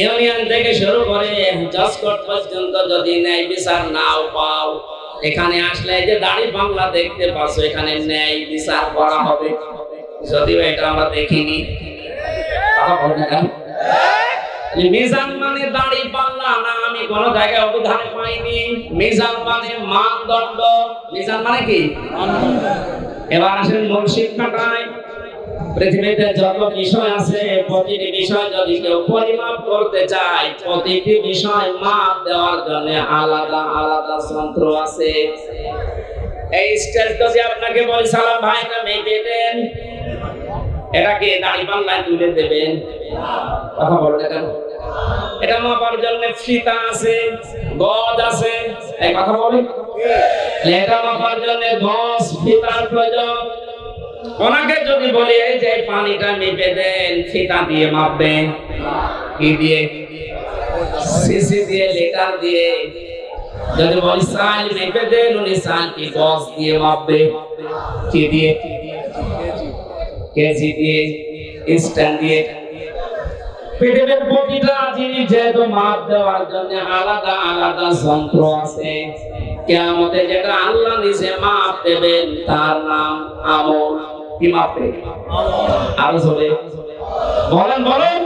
Union থেকে শুরু করে জসকট পর্যন্ত যদি ন্যায় বিচার নাও পাও, এখানে আসলে যে দাড়ি বাংলা দেখতে পাচ্ছ, এখানে ন্যায় বিচার করা হবে। যদিও এটা আমরা দেখিনি। মানে দাড়ি পাল্লা না, আমি কোন জায়গায় অবধানে পাইনি। মিজান মানে মানদণ্ড। মিজান মানে কি? এবার আসেন মূল শিক্ষাটাই পৃথিবীতে যত বিষয় আছে, প্রতিটি বিষয় যদি কেউ পরিমাপ করতে চায়, প্রতিটি বিষয় মাপ দেওয়ার জন্য আলাদা আলাদা যন্ত্র আছে। এই স্টেজ যদি আপনাকে বলি, সালাম ভাই, এটা মেপে দেন। এটাকে দাড়ি পাল্লায় তুলে দেবেন। কথা বলতে কেন? এটা মাপার জন্য ফিতা আছে, গজ আছে। এই কথা বলি এটা মাপার জন্য গজ, ফিতার প্রয়োজন। ওনাকে যদি বলি, এই যে পানিটা মেপে দেন ফিতা দিয়ে মাপবেন কি দিয়ে? সিসি দিয়ে, লিটার দিয়ে। যদি বলি সাইল মেপে দেন, উনি সাইল কি গজ দিয়ে মাপবে? কি দিয়ে? কেজি দিয়ে, স্ট্যান্ড দিয়ে। পৃথিবীর প্রতিটা জিনিস যেহেতু মাপ দেওয়ার জন্য আলাদা আলাদা যন্ত্র আছে, কেয়ামতে যেটা আল্লাহ নিজে মাপ দেবেন, তার নাম আমল। কি মাপে? আরও চলে বলেন বলেন।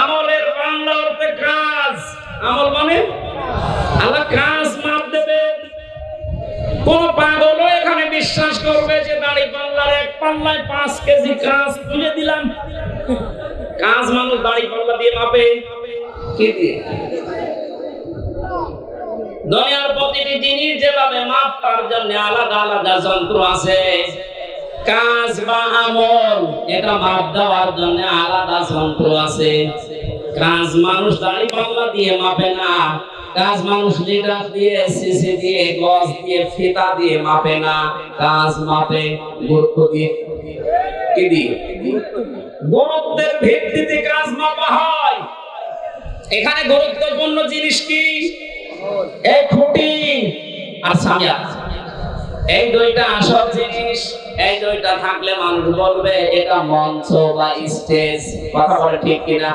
আমলের বাংলা অর্থে কাজ। আমল মানে? আল্লাহ কাজ মাপ দেবেন কোন এখানে বিশ্বাস করবে যে দাড়ি পাল্লার এক পাল্লায় পাঁচ কেজি কাজ তুলে দিলাম। কাজ মানুষ দাড়ি পাল্লা দিয়ে মাপে। কি দিয়ে? দুনিয়ার প্রতিটি জিনিস যেভাবে মাপ, তার জন্য আলাদা আলাদা যন্ত্র আছে। কাজ বা আমল, এটা মাপ দেওয়ার জন্য আলাদা যন্ত্র আছে। কাজ মানুষ দাড়ি পাল্লা দিয়ে মাপে না। কাজ মানুষ লিটার দিয়ে, সিসি দিয়ে, গজ দিয়ে, ফিতা দিয়ে মাপে না। কাজ মাপে, গুরুত্ব দিয়ে। কি দিয়ে? গুরুত্বের ভিত্তিতে কাজ মাপা হয়। এখানে গুরুত্বপূর্ণ জিনিস কি? এই খুঁটি আর সামিয়া এই দুইটা আসল জিনিস, এই দুইটা থাকলে মানুষ বলবে, এটা মঞ্চ বা স্টেজ। কথা বলে ঠিক কিনা?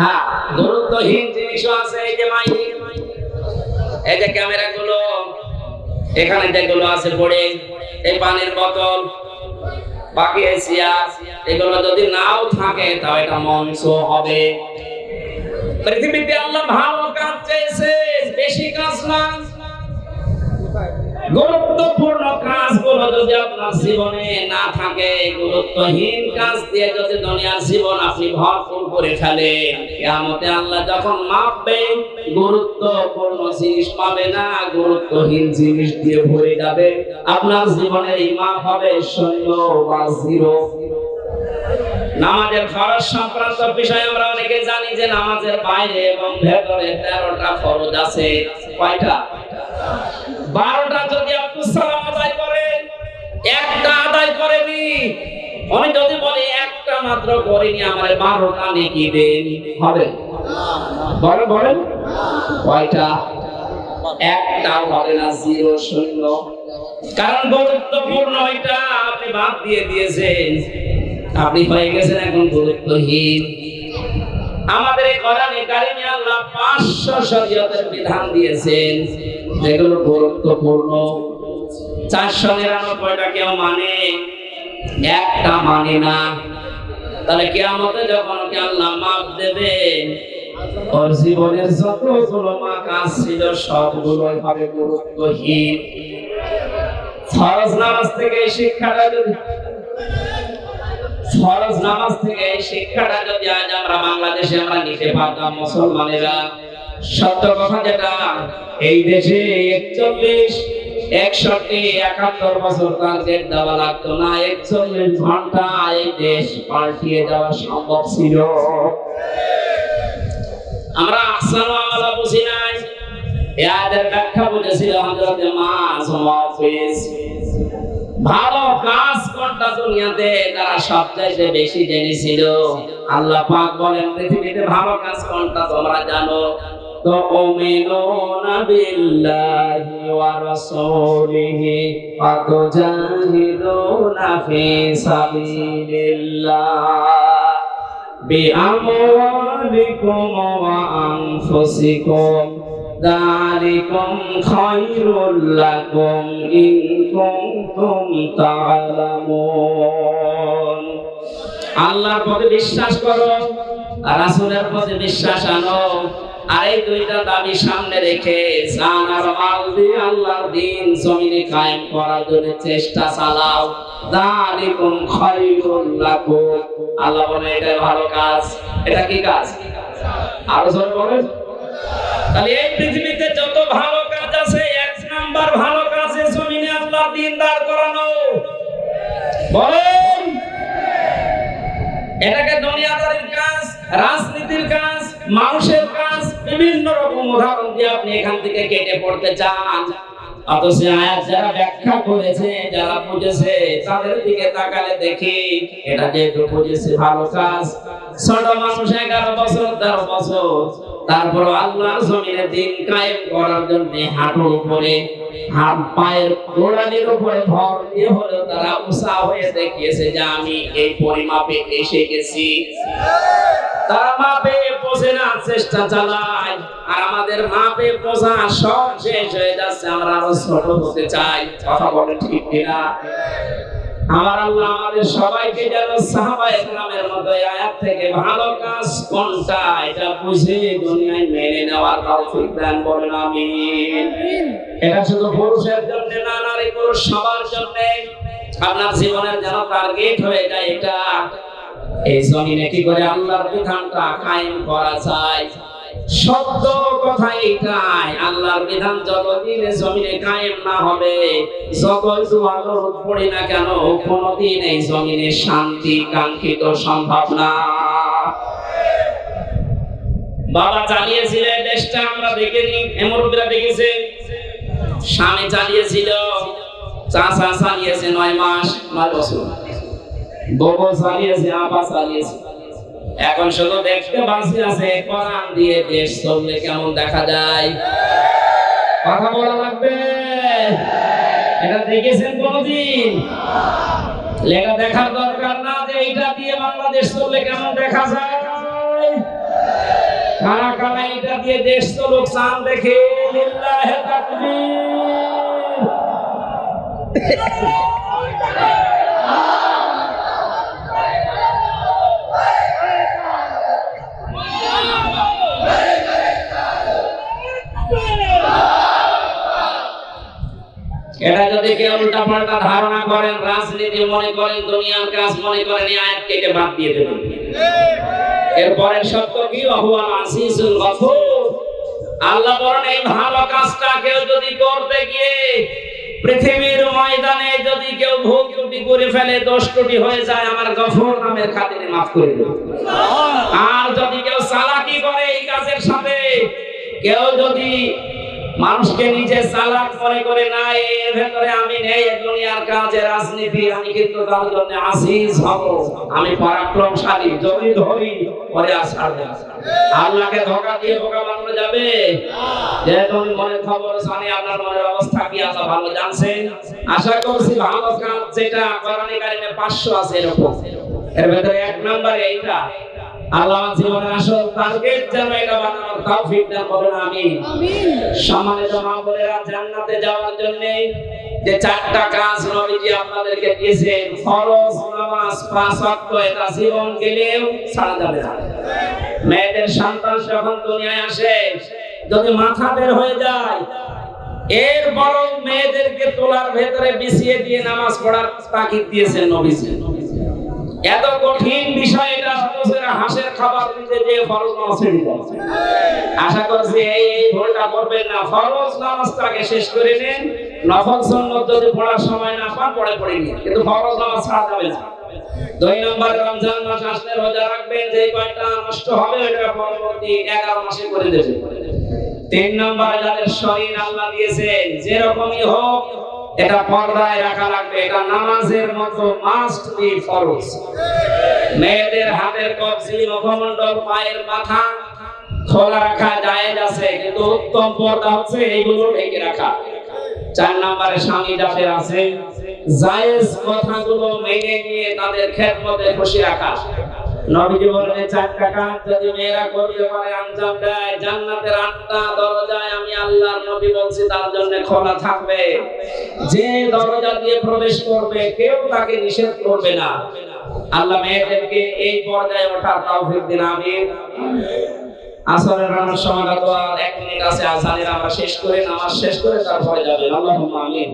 হ্যাঁ গুরুত্বহীন জিনিসও আছে এই যে মাইক। এই যে ক্যামেরা গুলো এখানে যেগুলো আছে পড়ে, এই পানির বোতল, বাকি চেয়ার, এগুলো যদি নাও থাকে, তাও এটা মঞ্চ হবে। পৃথিবীতে আল্লাহ ভালো কাজ চেয়েছে, বেশি কাজ না। গুরুত্বপূর্ণ কাজগুলো যদি আপনার জীবনে না থাকে, গুরুত্বহীন কাজ দিয়ে যদি দুনিয়ার জীবন আপনি ভরপুর করে কিয়ামতে আল্লাহ যখন মাপবে, গুরুত্বপূর্ণ জিনিস পাবে না, গুরুত্বহীন জিনিস দিয়ে ভরে যাবে। আপনার জীবনের এই হবে শূন্য বা জিরো নামাজের খরচ সংক্রান্ত বিষয় আমরা অনেকে জানি যে নামাজের বাইরে এবং ভেতরে তেরোটা ফরজ আছে। কয়টা? বারোটা যদি আব্দুল সালাম আদায় করেন, একটা আদায় করেনি, আমি যদি বলি একটা মাত্র করিনি, আমার বারোটা নেকি দেন। হবে? বলেন বলেন। কয়টা? একটাও হবে না, জিরো, শূন্য। কারণ গুরুত্বপূর্ণ এটা, আপনি বাদ দিয়ে দিয়েছেন। আপনি হয়ে গেছেন এখন গুরুত্বহীন। আমাদের কোরআনে কারিমে আল্লাহ 500 শরীয়তের বিধান দিয়েছেন যেগুলো গুরুত্বপূর্ণ। 499টা কেউ মানে? একটা মানে না। তাহলে কিয়ামতে যখন কি আল্লাহ মাপ দেবে? ওর জীবনের যতগুলো মা কাজ ছিল সবগুলোই হবে গুরুত্বহীন। ফরজ নামাজ থেকে এই শিক্ষাটা যদি ফরজ নামাজ থেকে শিক্ষাটা যদি আজ আমরা বাংলাদেশে আমরা নিতে পারতাম মুসলমানেরা, সত্য কথা যেটা, এই দেশে একচল্লিশ, একষট্টি, একাত্তর বছর টার্গেট দেওয়া লাগতো না, একচল্লিশ ঘণ্টা এই দেশ পাল্টিয়ে যাওয়া সম্ভব ছিল। আমরা আহসান আমলা বুঝি নাই? এ আয়াতের ব্যাখ্যা বুঝেছিল হযরতে মাস মুহাফিজ ভালো কাজ কোনটা দুনিয়াতে তারা সবচাইতে বেশি জেনেছিল। আল্লাহ পাক বলেন, পৃথিবীতে ভালো কাজ কোনটা তোমরা জানো। তো উমিনুনা বিল্লাহি ذلكم خير لكم إن كنتم تعلمون আল্লাহর প্রতি বিশ্বাস করো আর রাসূলের প্রতি বিশ্বাস আনো আর এই দুইটা দাবি সামনে রেখে জান আর মাল দিয়ে আল্লাহর দিন জমিনে কায়েম করার জন্য চেষ্টা চালাও যালিকুম খায়রুল লাকুম আল্লাহ বলে এটা ভালো কাজ এটা কি কাজ আরো জোরে বলেন তাহলে এই পৃথিবীতে যত ভালো কাজ আছে, এক নাম্বার ভালো কাজে জমিনে আল্লাহ দিন দাঁড় করানো। বলেন। এটাকে দুনিয়াদারির কাজ, রাজনীতির কাজ, মানুষের কাজ, বিভিন্ন রকম উদাহরণ দিয়ে আপনি এখান থেকে কেটে পড়তে চান। তারপর আল্লাহর জমিনে দিন কায়েম করার জন্য হাঁটুর উপরে, হাত পায়ের গোড়ালির উপরে ভর দিয়ে হলেও তারা উৎসাহ হয়ে দেখিয়েছে যে আমি এই পরিমাপে এসে গেছি। তারা মাপে পৌঁছে না চেষ্টা চালায়। আর আমাদের মাপে পৌঁছা সব শেষ হয়ে যাচ্ছে আমরা আরও ছোট হতে চাই। কথা বলে ঠিক কিনা? আমার আল্লাহ আমাদের সবাইকে যেন সাহাবা ইকরামের মতো আয়াত থেকে ভালো কাজ কোনটা এটা বুঝে দুনিয়ায় মেনে নেওয়ার তৌফিক দান বলেন আমিন। এটা শুধু পুরুষের জন্য না নারী পুরুষ সবার জন্য। আপনার জীবনের যেন টার্গেট হয়ে যায় এটা। এই জমিনে কি করে আল্লাহর বিধানটা কায়েম করা যায়? শব্দ আল্লাহর বিধান জমিনে কায়েম না হবে পড়ি না কেন, কোনদিন এই জমিনে শান্তি, কাঙ্ক্ষিত সম্ভব না। বাবা চালিয়েছিলেন দেশটা, আমরা দেখিনি এমরুবিরা দেখেছে। স্বামী চালিয়েছিল, চাচা চালিয়েছে নয় মাস, নয় বছর। চালিয়েছে আপা চালিয়েছে এখন শুধু দেখতে বাঁচি আছে, কোরআন দিয়ে দেশ চললে কেমন দেখা যায়? কথা বলা লাগবে? এটা দেখেছেন কোনদিন? লেখা দেখার দরকার না যে এটা দিয়ে বাংলাদেশ চললে কেমন দেখা যায়? কারা কারা এটা দিয়ে দেশ চলুক, চান দেখে এটা যদি কেউ উল্টা পাল্টা ধারণা করেন, রাজনীতি মনে করেন, দুনিয়ার কাজ মনে করেন আয়াত কেটে বাদ দিয়ে দেবেন। এরপরে সত্য কি? অহুয়াল আসিসুল গফুর। আল্লাহ বলেন, এই ভালো কাজটা কেউ যদি করতে গিয়ে পৃথিবীর ময়দানে যদি কেউ ভুল ত্রুটি করে ফেলে দোষ ত্রুটি হয়ে যায়, আমার গফুর নামের খাতিরে মাফ করে দেবে আর যদি কেউ চালাকি করে এই কাজের সাথে, কেউ যদি মানুষকে নিজে চালাক মনে করে না এর ভেতরে আমি নেই দুনিয়ার কাজে রাজনীতি, আমি কিন্তু তার জন্য আসিস হব। আমি পরাক্রমশালী যদি ধরি, পরে আসার আল্লাহকে ধোকা দিয়ে বোকা বানানো যাবে? যে তুমি মনে খবর জানি আপনার মনের অবস্থা কি আছে ভালো জানছেন? আশা করছি ভালো কাজ যেটা, কোরআনে কারিমে 500 আছে এরকম। এর ভেতরে এক নম্বরে এইটা আল্লাহ জীবনের আসল টার্গেট যেন এটা বানানোর তৌফিক দান করেন আমিন। সম্মানিত মা বোনেরা জান্নাতে যাওয়ার জন্য যে চারটা কাজ নবীজি আপনাদেরকে দিয়েছেন ফরজ নামাজ পাঁচ ওয়াক্ত এটা জীবন গেলেও ছাড়া যাবে না। মেয়েদের সন্তান যখন দুনিয়ায় আসে যদি মাথা বের হয়ে যায় এর বরং মেয়েদেরকে তোলার ভেতরে বিছিয়ে দিয়ে নামাজ পড়ার তাকিদ দিয়েছেন নবীজি। এত কঠিন বিষয় হাঁসের খাবার দিতে যে ফরজ নামাজ ছেড়ে দিচ্ছে আশা করছি এই এই ভুলটা করবেন না। ফরজ নামাজটাকে শেষ করে নেন। নফল সুন্নত যদি পড়ার সময় না পান, পড়ে পড়ে নিন। কিন্তু ফরজ নামাজ ছাড়া যাবে না। দুই নম্বর, রমজান মাস আসলে রোজা রাখবেন। যে কয়টা নষ্ট হবে ওটা পরবর্তী এগারো মাসে করে দেবেন। তিন নম্বর, যাদের শরীর আল্লাহ দিয়েছেন, যেরকমই হোক এটা পর্দায় রাখা লাগবে, এটা নামাজের মতো মাস্ট বি ফরজ। মেয়েদের হাতের কবজি, মুখমণ্ডল, পায়ের মাথা, খোলা রাখা জায়েজ আছে, কিন্তু উত্তম পর্দা হচ্ছে এইগুলো ঢেকে রাখা। চার নম্বরে স্বামী যাদের আছে, জায়েজ কথাগুলো মেনে নিয়ে তাদের খেদমতে খুশি রাখা। নবীজি বলেন চারটা কাজ যদি মেয়েরা করতে পারে আঞ্জাম দেয়, জান্নাতের আটটা দরজায় আমি আল্লাহর নবী বলছি, তার জন্য খোলা থাকবে। যে দরজা দিয়ে প্রবেশ করবে, কেউ তাকে নিষেধ করবে না। আল্লাহ মেয়েদেরকে এই পর্যায়ে ওঠার তৌফিক দিন, আমিন। আসরের রান্নার সময় তো আর এক মিনিট আছে আজানের আমরা শেষ করে নামাজ শেষ করে তারপরে যাবেন আল্লাহুম্মা আমিন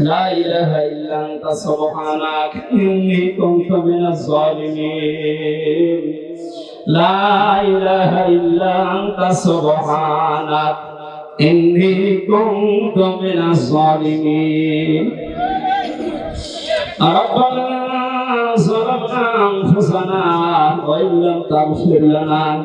لا إله إلا أنت سبحانك إني كنت من الظالمين لا إله إلا أنت سبحانك إني كنت من الظالمين ربنا ظلمنا أنفسنا وإن لم تغفر لنا